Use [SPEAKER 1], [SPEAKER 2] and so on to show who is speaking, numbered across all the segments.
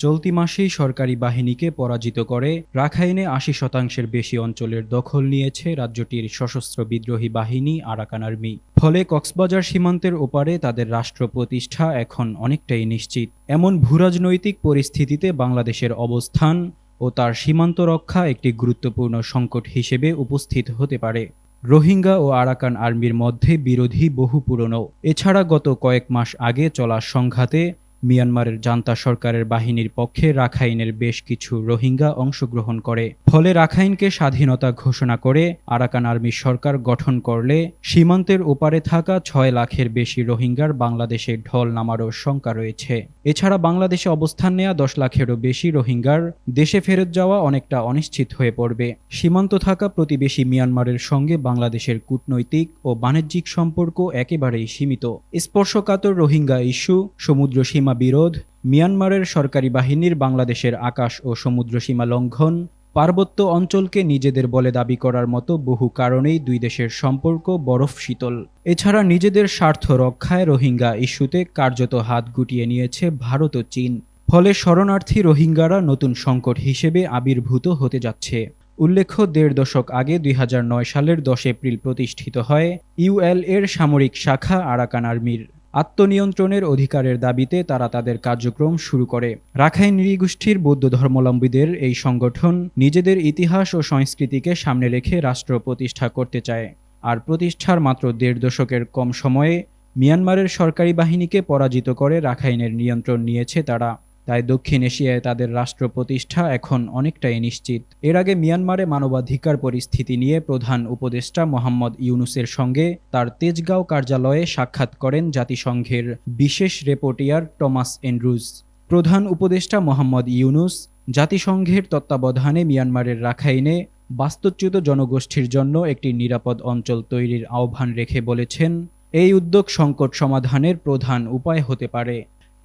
[SPEAKER 1] চলতি মাসেই সরকারি বাহিনীকে পরাজিত করে রাখাইনে আশি শতাংশের বেশি অঞ্চলের দখল নিয়েছে রাজ্যটির সশস্ত্র বিদ্রোহী বাহিনী আরাকান আর্মি। ফলে কক্সবাজার সীমান্তের ওপারে তাদের রাষ্ট্র প্রতিষ্ঠা এখন অনেকটাই নিশ্চিত। এমন ভূরাজনৈতিক পরিস্থিতিতে বাংলাদেশের অবস্থান ও তার সীমান্ত রক্ষা একটি গুরুত্বপূর্ণ সংকট হিসেবে উপস্থিত হতে পারে। রোহিঙ্গা ও আরাকান আর্মির মধ্যে বিরোধী বহু পুরনো। এছাড়া গত কয়েক মাস আগে চলা সংঘাতে মিয়ানমারের জান্তা সরকারের বাহিনীর পক্ষে রাখাইনের বেশ কিছু রোহিঙ্গা অংশগ্রহণ করে। ফলে রাখাইনকে স্বাধীনতা ঘোষণা করে আরাকান আর্মির সরকার গঠন করলে সীমান্তের ওপারে থাকা ছয় লাখের বেশি রোহিঙ্গার বাংলাদেশে ঢল নামারও শঙ্কা রয়েছে। এছাড়া বাংলাদেশে অবস্থান নেয়া দশ লাখেরও বেশি রোহিঙ্গার দেশে ফেরত যাওয়া অনেকটা অনিশ্চিত হয়ে পড়বে। সীমান্ত থাকা প্রতিবেশী মিয়ানমারের সঙ্গে বাংলাদেশের কূটনৈতিক ও বাণিজ্যিক সম্পর্ক একেবারেই সীমিত। স্পর্শকাতর রোহিঙ্গা ইস্যু সমুদ্র সীমা বিরোধ, মিয়ানমারের সরকারি বাহিনীর বাংলাদেশের আকাশ ও সমুদ্র সীমা লঙ্ঘন, পার্বত্য অঞ্চলকে নিজেদের বলে দাবি করার মতো বহু কারণেই দুই দেশের সম্পর্ক বরফ শীতল। এছাড়া নিজেদের স্বার্থ রক্ষায় রোহিঙ্গা ইস্যুতে কার্যত হাত গুটিয়ে নিয়েছে ভারত ও চীন। ফলে শরণার্থী রোহিঙ্গারা নতুন সংকট হিসেবে আবির্ভূত হতে যাচ্ছে। উল্লেখ্য, দেড় দশক আগে দুই হাজার নয় সালের দশ এপ্রিল প্রতিষ্ঠিত হয় ইউএল এর সামরিক শাখা আরাকান আর্মির। আত্মনিয়ন্ত্রণের অধিকারের দাবিতে তারা তাদের কার্যক্রম শুরু করে। রাখাইন নৃগোষ্ঠীর বৌদ্ধ ধর্মাবলম্বীদের এই সংগঠন নিজেদের ইতিহাস ও সংস্কৃতিকে সামনে রেখে রাষ্ট্র প্রতিষ্ঠা করতে চায়। আর প্রতিষ্ঠার মাত্র দেড় দশকের কম সময়ে মিয়ানমারের সরকারি বাহিনীকে পরাজিত করে রাখাইনের নিয়ন্ত্রণ নিয়েছে তারা। তাই দক্ষিণ এশিয়ায় তাদের রাষ্ট্র প্রতিষ্ঠা এখন অনেকটাই নিশ্চিত। এর আগে মিয়ানমারে মানবাধিকার পরিস্থিতি নিয়ে প্রধান উপদেষ্টা মোহাম্মদ ইউনুসের সঙ্গে তার তেজগাঁও কার্যালয়ে সাক্ষাৎ করেন জাতিসংঘের বিশেষ রেপোর্টিয়ার টমাস এন্ড্রুজ। প্রধান উপদেষ্টা মোহাম্মদ ইউনুস জাতিসংঘের তত্ত্বাবধানে মিয়ানমারের রাখাইনে বাস্তুচ্যুত জনগোষ্ঠীর জন্য একটি নিরাপদ অঞ্চল তৈরির আহ্বান রেখে বলেছেন, এই উদ্যোগ সংকট সমাধানের প্রধান উপায় হতে পারে।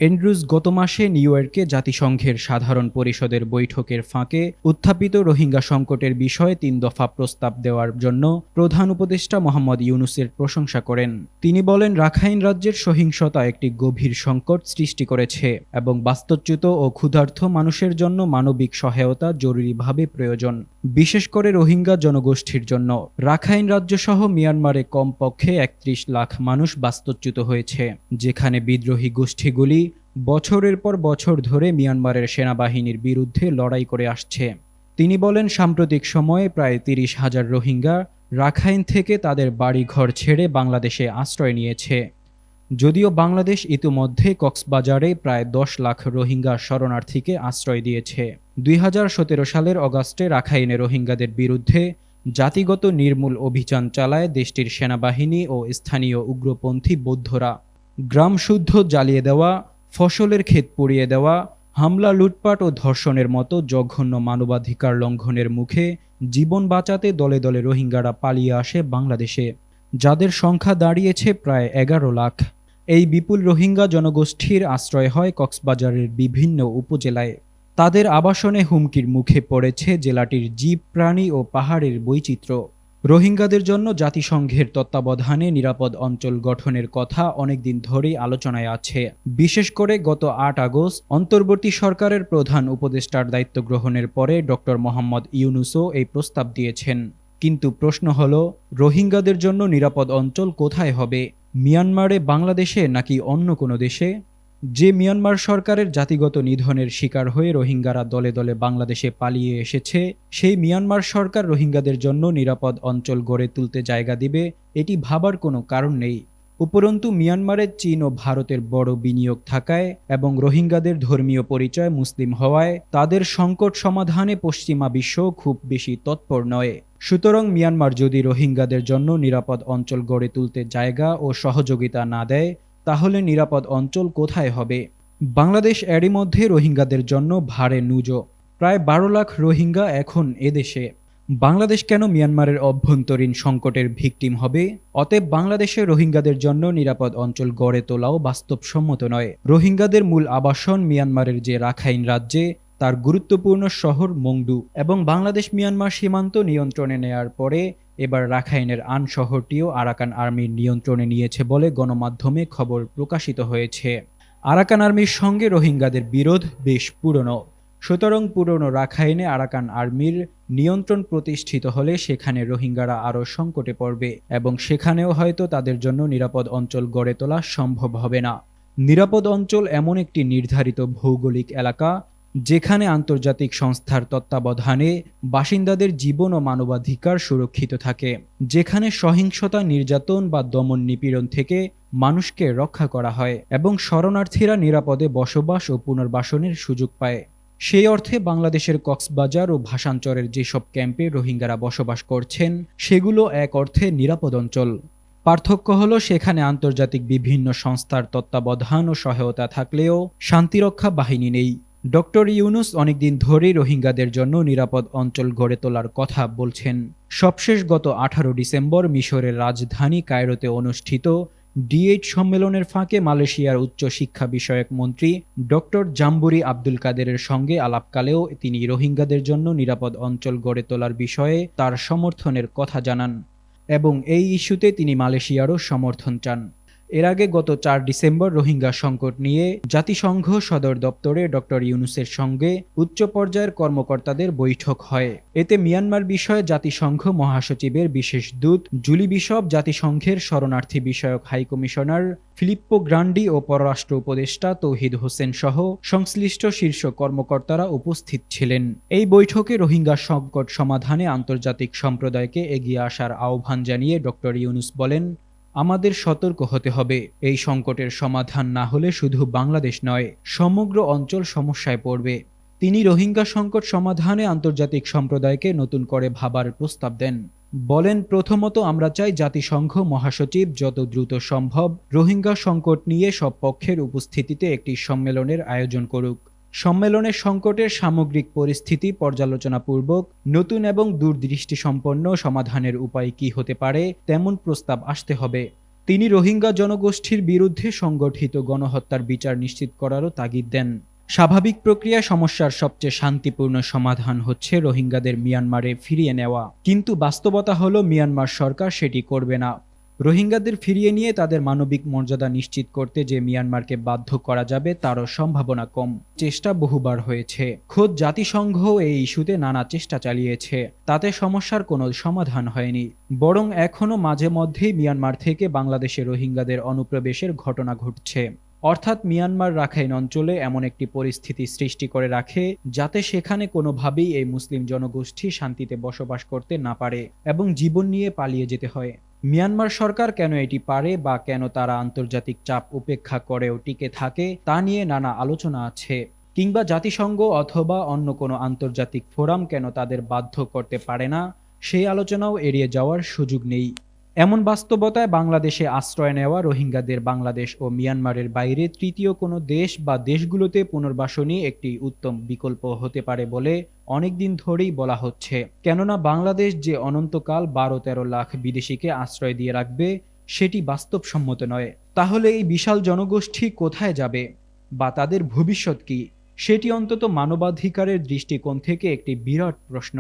[SPEAKER 1] এন্ড্রুজ গত মাসে নিউ ইয়র্কে জাতিসংঘের সাধারণ পরিষদের বৈঠকের ফাঁকে উত্থাপিত রোহিঙ্গা সংকটের বিষয়ে তিন দফা প্রস্তাব দেওয়ার জন্য প্রধান উপদেষ্টা মোহাম্মদ ইউনুসের প্রশংসা করেন। তিনি বলেন, রাখাইন রাজ্যের সহিংসতা একটি গভীর সংকট সৃষ্টি করেছে এবং বাস্তুচ্যুত ও ক্ষুধার্থ মানুষের জন্য মানবিক সহায়তা জরুরিভাবে প্রয়োজন। বিশেষ করে রোহিঙ্গা জনগোষ্ঠীর জন্য রাখাইন রাজ্য সহ মিয়ানমারে কমপক্ষে একত্রিশ লাখ মানুষ বাস্তুচ্যুত হয়েছে, যেখানে বিদ্রোহী গোষ্ঠীগুলি বছরের পর বছর ধরে মিয়ানমারের সেনাবাহিনীর বিরুদ্ধে লড়াই করে আসছে। তিনি বলেন, সাম্প্রতিক সময়ে প্রায় তিরিশ হাজার রোহিঙ্গা রাখাইন থেকে তাদের বাড়িঘর ছেড়ে বাংলাদেশে আশ্রয় নিয়েছে। যদিও বাংলাদেশ ইতিমধ্যে কক্সবাজারে প্রায় দশ লাখ রোহিঙ্গা শরণার্থীকে আশ্রয় দিয়েছে। দুই হাজার সতেরো সালের অগাস্টে রাখাইনে রোহিঙ্গাদের বিরুদ্ধে জাতিগত নির্মূল অভিযান চালায় দেশটির সেনাবাহিনী ও স্থানীয় উগ্রপন্থী বৌদ্ধরা। গ্রাম শুদ্ধ জ্বালিয়ে দেওয়া ফসলের ক্ষেত পুড়িয়ে দেওয়া, হামলা, লুটপাট ও ধর্ষণের মতো জঘন্য মানবাধিকার লঙ্ঘনের মুখে জীবন বাঁচাতে দলে দলে রোহিঙ্গারা পালিয়ে আসে বাংলাদেশে, যাদের সংখ্যা দাঁড়িয়েছে প্রায় এগারো লাখ। এই বিপুল রোহিঙ্গা জনগোষ্ঠীর আশ্রয় হয় কক্সবাজারের বিভিন্ন উপজেলায়। তাদের আবাসনে হুমকির মুখে পড়েছে জেলাটির জীব প্রাণী ও পাহাড়ের বৈচিত্র্য। রোহিঙ্গাদের জন্য জাতিসংঘের তত্ত্বাবধানে নিরাপদ অঞ্চল গঠনের কথা অনেকদিন ধরেই আলোচনায় আছে। বিশেষ করে গত আট আগস্ট অন্তর্বর্তী সরকারের প্রধান উপদেষ্টার দায়িত্ব গ্রহণের পরে ডক্টর মোহাম্মদ ইউনুসও এই প্রস্তাব দিয়েছেন। কিন্তু প্রশ্ন হল, রোহিঙ্গাদের জন্য নিরাপদ অঞ্চল কোথায় হবে? মিয়ানমারে বাংলাদেশে নাকি অন্য কোনো দেশে? যে মিয়ানমার সরকারের জাতিগত নিধনের শিকার হয়ে রোহিঙ্গারা দলে দলে বাংলাদেশে পালিয়ে এসেছে, সেই মিয়ানমার সরকার রোহিঙ্গাদের জন্য নিরাপদ অঞ্চল গড়ে তুলতে জায়গা দিবে, এটি ভাবার কোনো কারণ নেই। উপরন্তু মিয়ানমারের চীন ও ভারতের বড় বিনিয়োগ থাকায় এবং রোহিঙ্গাদের ধর্মীয় পরিচয় মুসলিম হওয়ায় তাদের সংকট সমাধানে পশ্চিমা বিশ্ব খুব বেশি তৎপর নয়। সুতরাং মিয়ানমার যদি রোহিঙ্গাদের জন্য নিরাপদ অঞ্চল গড়ে তুলতে জায়গা ও সহযোগিতা না দেয় তাহলে নিরাপদ অঞ্চল কোথায় হবে? বাংলাদেশ এরই মধ্যে রোহিঙ্গাদের জন্য ভারে নুজো। প্রায় বারো লাখ রোহিঙ্গা এখন এদেশে। বাংলাদেশ কেন মিয়ানমারের অভ্যন্তরীণ সংকটের ভিকটিম হবে? অতএব বাংলাদেশে রোহিঙ্গাদের জন্য নিরাপদ অঞ্চল গড়ে তোলাও বাস্তবসম্মত নয়। রোহিঙ্গাদের মূল আবাসন মিয়ানমারের যে রাখাইন রাজ্যে, তার গুরুত্বপূর্ণ শহর মংডু এবং বাংলাদেশ মিয়ানমার সীমান্ত নিয়ন্ত্রণে নেয়ার পরে এবার রাখাইনের আন শহরটিও আরাকান আর্মির নিয়ন্ত্রণে নিয়েছে বলে গণমাধ্যমে খবর প্রকাশিত হয়েছে। আরাকান আর্মির সঙ্গে রোহিঙ্গাদের বিরোধ বেশ পুরনো। সুতরাং পুরনো রাখাইনে আরাকান আর্মির নিয়ন্ত্রণ প্রতিষ্ঠিত হলে সেখানে রোহিঙ্গারা আরও সংকটে পড়বে এবং সেখানেও হয়তো তাদের জন্য নিরাপদ অঞ্চল গড়ে তোলা সম্ভব হবে না। নিরাপদ অঞ্চল এমন একটি নির্ধারিত ভৌগোলিক এলাকা যেখানে আন্তর্জাতিক সংস্থার তত্ত্বাবধানে বাসিন্দাদের জীবন ও মানবাধিকার সুরক্ষিত থাকে, যেখানে সহিংসতা, নির্যাতন বা দমন নিপীড়ন থেকে মানুষকে রক্ষা করা হয় এবং শরণার্থীরা নিরাপদে বসবাস ও পুনর্বাসনের সুযোগ পায়। সেই অর্থে বাংলাদেশের কক্সবাজার ও ভাষাঞ্চরের যেসব ক্যাম্পে রোহিঙ্গারা বসবাস করছেন, সেগুলো এক অর্থে নিরাপদ অঞ্চল। পার্থক্য হলো সেখানে আন্তর্জাতিক বিভিন্ন সংস্থার তত্ত্বাবধান ও সহায়তা থাকলেও শান্তিরক্ষা বাহিনী নেই। ডক্টর ইউনুস অনেকদিন ধরেই রোহিঙ্গাদের জন্য নিরাপদ অঞ্চল গড়ে তোলার কথা বলছেন। সবশেষ গত আঠারো ডিসেম্বর মিশরের রাজধানী কায়রোতে অনুষ্ঠিত ডিএইচ সম্মেলনের ফাঁকে মালয়েশিয়ার উচ্চ শিক্ষা বিষয়ক মন্ত্রী ডক্টর জাম্বুরি আব্দুল কাদেরের সঙ্গে আলাপকালেও তিনি রোহিঙ্গাদের জন্য নিরাপদ অঞ্চল গড়ে তোলার বিষয়ে তার সমর্থনের কথা জানান এবং এই ইস্যুতে তিনি মালয়েশিয়ারও সমর্থন চান। এর আগে গত চার ডিসেম্বর রোহিঙ্গা সংকট নিয়ে জাতিসংঘ সদর দপ্তরে ডক্টর ইউনুসের সঙ্গে উচ্চ পর্যায়ের কর্মকর্তাদের বৈঠক হয়। এতে মিয়ানমার বিষয়ে জাতিসংঘ মহাসচিবের বিশেষ দূত, জুলি বিশপ, জাতিসংঘের শরণার্থী বিষয়ক হাইকমিশনার ফিলিপ্পো গ্রান্ডি ও পররাষ্ট্র উপদেষ্টা তৌহিদ হোসেন সহ সংশ্লিষ্ট শীর্ষ কর্মকর্তারা উপস্থিত ছিলেন। এই বৈঠকে রোহিঙ্গা সংকট সমাধানে আন্তর্জাতিক সম্প্রদায়কে এগিয়ে আসার আহ্বান জানিয়ে ডক্টর ইউনুস বলেন আমাদের সতর্ক হতে হবে। এই সংকটের সমাধান না হলে শুধু বাংলাদেশ নয়, সমগ্র অঞ্চল সমস্যায় পড়বে। তিনি রোহিঙ্গা সংকট সমাধানে আন্তর্জাতিক সম্প্রদায়কে নতুন করে ভাবার প্রস্তাব দেন। বলেন, প্রথমত আমরা চাই জাতিসংঘ মহাসচিব যত দ্রুত সম্ভব রোহিঙ্গা সংকট নিয়ে সব পক্ষের উপস্থিতিতে একটি সম্মেলনের আয়োজন করুক। সম্মেলনে সংকটের সামগ্রিক পরিস্থিতি পর্যালোচনাপূর্বক নতুন এবং দূরদৃষ্টিসম্পন্ন সমাধানের উপায় কি হতে পারে তেমন প্রস্তাব আসতে হবে। তিনি রোহিঙ্গা জনগোষ্ঠীর বিরুদ্ধে সংগঠিত গণহত্যার বিচার নিশ্চিত করারও তাগিদ দেন। স্বাভাবিক প্রক্রিয়া সমস্যার সবচেয়ে শান্তিপূর্ণ সমাধান হচ্ছে রোহিঙ্গাদের মিয়ানমারে ফিরিয়ে নেওয়া। কিন্তু বাস্তবতা হলো, মিয়ানমার সরকার সেটি করবে না। রোহিঙ্গাদের ফিরিয়ে নিয়ে তাদের মানবিক মর্যাদা নিশ্চিত করতে যে মিয়ানমারকে বাধ্য করা যাবে, তারও সম্ভাবনা কম। চেষ্টা বহুবার হয়েছে। খোদ জাতিসংঘ এই ইস্যুতে নানা চেষ্টা চালিয়েছে। তাতে সমস্যার কোনো সমাধান হয়নি। বরং এখনও মাঝে মধ্যেই মিয়ানমার থেকে বাংলাদেশে রোহিঙ্গাদের অনুপ্রবেশের ঘটনা ঘটছে। অর্থাৎ মিয়ানমার রাখাইন অঞ্চলে এমন একটি পরিস্থিতি সৃষ্টি করে রাখে, যাতে সেখানে কোনোভাবেই এই মুসলিম জনগোষ্ঠী শান্তিতে বসবাস করতে না পারে এবং জীবন নিয়ে পালিয়ে যেতে হয়। মিয়ানমার সরকার কেন এটি পারে বা কেন তারা আন্তর্জাতিক চাপ উপেক্ষা করেও টিকে থাকে, তা নিয়ে নানা আলোচনা আছে। কিংবা জাতিসংঘ অথবা অন্য কোনো আন্তর্জাতিক ফোরাম কেন তাদের বাধ্য করতে পারে না, সেই আলোচনাও এড়িয়ে যাওয়ার সুযোগ নেই। এমন বাস্তবতায় বাংলাদেশে আশ্রয় নেওয়া রোহিঙ্গাদের বাংলাদেশ ও মিয়ানমারের বাইরে তৃতীয় কোনো দেশ বা দেশগুলোতে পুনর্বাসনই একটি উত্তম বিকল্প হতে পারে বলে অনেকদিন ধরেই বলা হচ্ছে। কেননা বাংলাদেশ যে অনন্তকাল বারো তেরো লাখ বিদেশিকে আশ্রয় দিয়ে রাখবে, সেটি বাস্তবসম্মত নয়। তাহলে এই বিশাল জনগোষ্ঠী কোথায় যাবে? বা তাদের ভবিষ্যৎ কি? সেটি অন্তত মানবাধিকারের দৃষ্টিকোণ থেকে একটি বিরাট প্রশ্ন।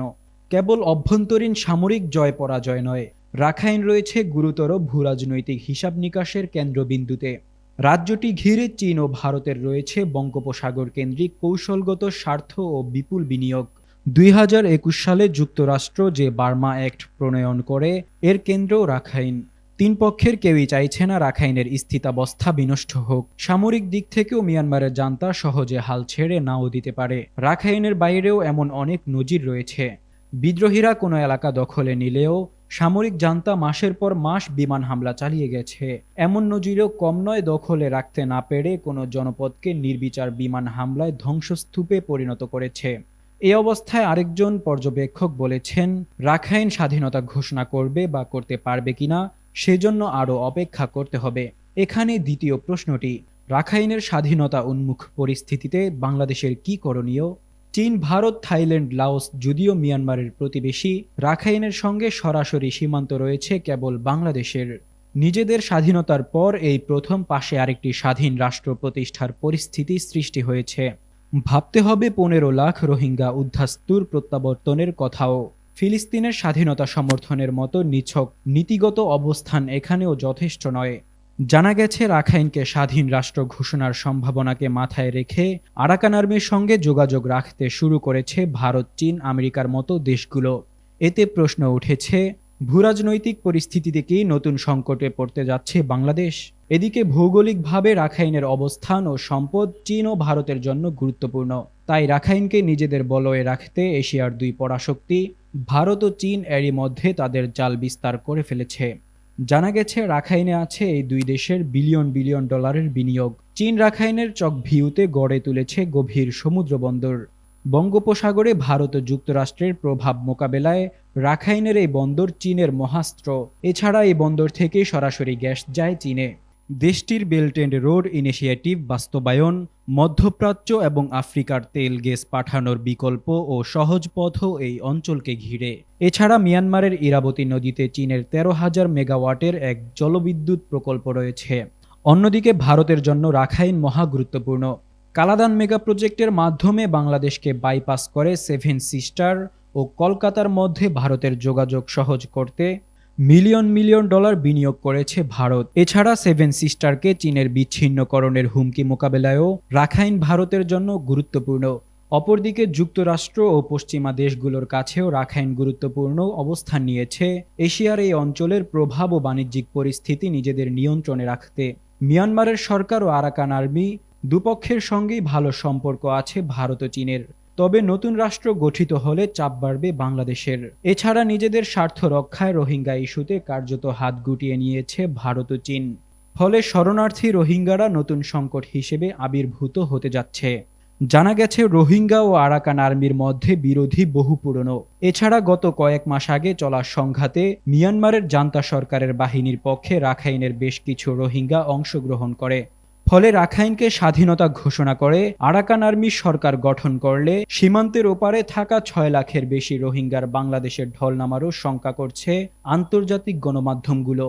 [SPEAKER 1] কেবল অভ্যন্তরীণ সামরিক জয় পরাজয় নয় রাখাইন রয়েছে গুরুতর ভূরাজনৈতিক হিসাব নিকাশের কেন্দ্রবিন্দুতে। রাজ্যটি ঘিরে চীন ও ভারতের রয়েছে বঙ্গোপসাগর কেন্দ্রিক কৌশলগত স্বার্থ ও বিপুল বিনিয়োগ। দুই হাজার একুশ সালে যুক্তরাষ্ট্র যে বার্মা অ্যাক্ট প্রণয়ন করে, এর কেন্দ্র রাখাইন। তিন পক্ষের কেউই চাইছে না রাখাইনের স্থিতাবস্থা বিনষ্ট হোক। সামরিক দিক থেকেও মিয়ানমারের জান্তা সহজে হাল ছেড়ে নাও দিতে পারে। রাখাইনের বাইরেও এমন অনেক নজির রয়েছে। বিদ্রোহীরা কোনো এলাকা দখলে নিলেও সামরিক জান্তা মাসের পর মাস বিমান হামলা চালিয়ে গেছে। এমন নজিরও কম নয় দখলে রাখতে না পেরে কোনো জনপদকে নির্বিচার বিমান হামলায় ধ্বংসস্তূপে পরিণত করেছে। এই অবস্থায় আরেকজন পর্যবেক্ষক বলেছেন, রাখাইন স্বাধীনতা ঘোষণা করবে বা করতে পারবে কিনা সেজন্য আরও অপেক্ষা করতে হবে। এখানে দ্বিতীয় প্রশ্নটি, রাখাইনের স্বাধীনতা উন্মুখ পরিস্থিতিতে বাংলাদেশের কি করণীয় চীন, ভারত, থাইল্যান্ড, লাওস, যদিও মিয়ানমারের প্রতিবেশী, রাখাইনের সঙ্গে সরাসরি সীমান্ত রয়েছে কেবল বাংলাদেশের। নিজেদের স্বাধীনতার পর এই প্রথম পাশে আরেকটি স্বাধীন রাষ্ট্র প্রতিষ্ঠার পরিস্থিতি সৃষ্টি হয়েছে। ভাবতে হবে পনেরো লাখ রোহিঙ্গা উদ্ধাস্তুর প্রত্যাবর্তনের কথাও। ফিলিস্তিনের স্বাধীনতা সমর্থনের মতো নিছক, নীতিগত অবস্থান এখানেও যথেষ্ট নয়। জানা গেছে, রাখাইনকে স্বাধীন রাষ্ট্র ঘোষণার সম্ভাবনাকে মাথায় রেখে আরাকান আর্মির সঙ্গে যোগাযোগ রাখতে শুরু করেছে ভারত, চীন, আমেরিকার মতো দেশগুলো। এতে প্রশ্ন উঠেছে, ভূরাজনৈতিক পরিস্থিতি থেকেই নতুন সংকটে পড়তে যাচ্ছে বাংলাদেশ। এদিকে ভৌগোলিকভাবে রাখাইনের অবস্থান ও সম্পদ চীন ও ভারতের জন্য গুরুত্বপূর্ণ। তাই রাখাইনকে নিজেদের বলয়ে রাখতে এশিয়ার দুই পরাশক্তি, ভারত ও চীন এরই মধ্যে তাদের জাল বিস্তার করে ফেলেছে। জানা গেছে, রাখাইনে আছে এই দুই দেশের বিলিয়ন বিলিয়ন ডলারের বিনিয়োগ। চীন রাখাইনের চক ভিউতে গড়ে তুলেছে গভীর সমুদ্র বন্দর বঙ্গোপসাগরে ভারত ও যুক্তরাষ্ট্রের প্রভাব মোকাবেলায় রাখাইনের এই বন্দর চীনের মহাস্ত্র। এছাড়া এই বন্দর থেকে সরাসরি গ্যাস যায় চীনে। দেশটির বেল্ট অ্যান্ড রোড ইনিশিয়েটিভ বাস্তবায়ন, মধ্যপ্রাচ্য এবং আফ্রিকার তেল গ্যাস পাঠানোর বিকল্প ও সহজ পথও এই অঞ্চলকে ঘিরে। এছাড়া মিয়ানমারের ইরাবতী নদীতে চীনের তেরো হাজার মেগাওয়াটের এক জলবিদ্যুৎ প্রকল্প রয়েছে। অন্যদিকে ভারতের জন্য রাখাইন মহা গুরুত্বপূর্ণ। কালাদান মেগা প্রজেক্টের মাধ্যমে বাংলাদেশকে বাইপাস করে সেভেন সিস্টার ও কলকাতার মধ্যে ভারতের যোগাযোগ সহজ করতে মিলিয়ন মিলিয়ন ডলার বিনিয়োগ করেছে ভারত। এছাড়া সেভেন সিস্টারকে চীনের বিচ্ছিন্নকরণের হুমকি মোকাবেলায়ও রাখাইন ভারতের জন্য গুরুত্বপূর্ণ। অপরদিকে যুক্তরাষ্ট্র ও পশ্চিমা দেশগুলোর কাছেও রাখাইন গুরুত্বপূর্ণ অবস্থান নিয়েছে। এশিয়ার এই অঞ্চলের প্রভাব ও বাণিজ্যিক পরিস্থিতি নিজেদের নিয়ন্ত্রণে রাখতে। মিয়ানমারের সরকার ও আরাকান আর্মি দুপক্ষের সঙ্গেই ভালো সম্পর্ক আছে ভারত ও চীনের। তবে নতুন রাষ্ট্র গঠিত হলে চাপ বাড়বে বাংলাদেশের। এছাড়া নিজেদের স্বার্থ রক্ষায় রোহিঙ্গা ইস্যুতে কার্যত হাত গুটিয়ে নিয়েছে ভারত ও চীন। ফলে শরণার্থী রোহিঙ্গারা নতুন সংকট হিসেবে আবির্ভূত হতে যাচ্ছে। জানা গেছে, রোহিঙ্গা ও আরাকান আর্মির মধ্যে বিরোধী বহু পুরনো। এছাড়া গত কয়েক মাস আগে চলা সংঘাতে মিয়ানমারের জান্তা সরকারের বাহিনীর পক্ষে রাখাইনের বেশ কিছু রোহিঙ্গা অংশগ্রহণ করে। ফলে রাখাইনকে স্বাধীনতা ঘোষণা করে, আরাকান আর্মি সরকার গঠন করলে সীমান্তের ওপারে থাকা ছয় লাখের বেশি রোহিঙ্গার বাংলাদেশের ঢল নামারও শঙ্কা করছে আন্তর্জাতিক গণমাধ্যমগুলো।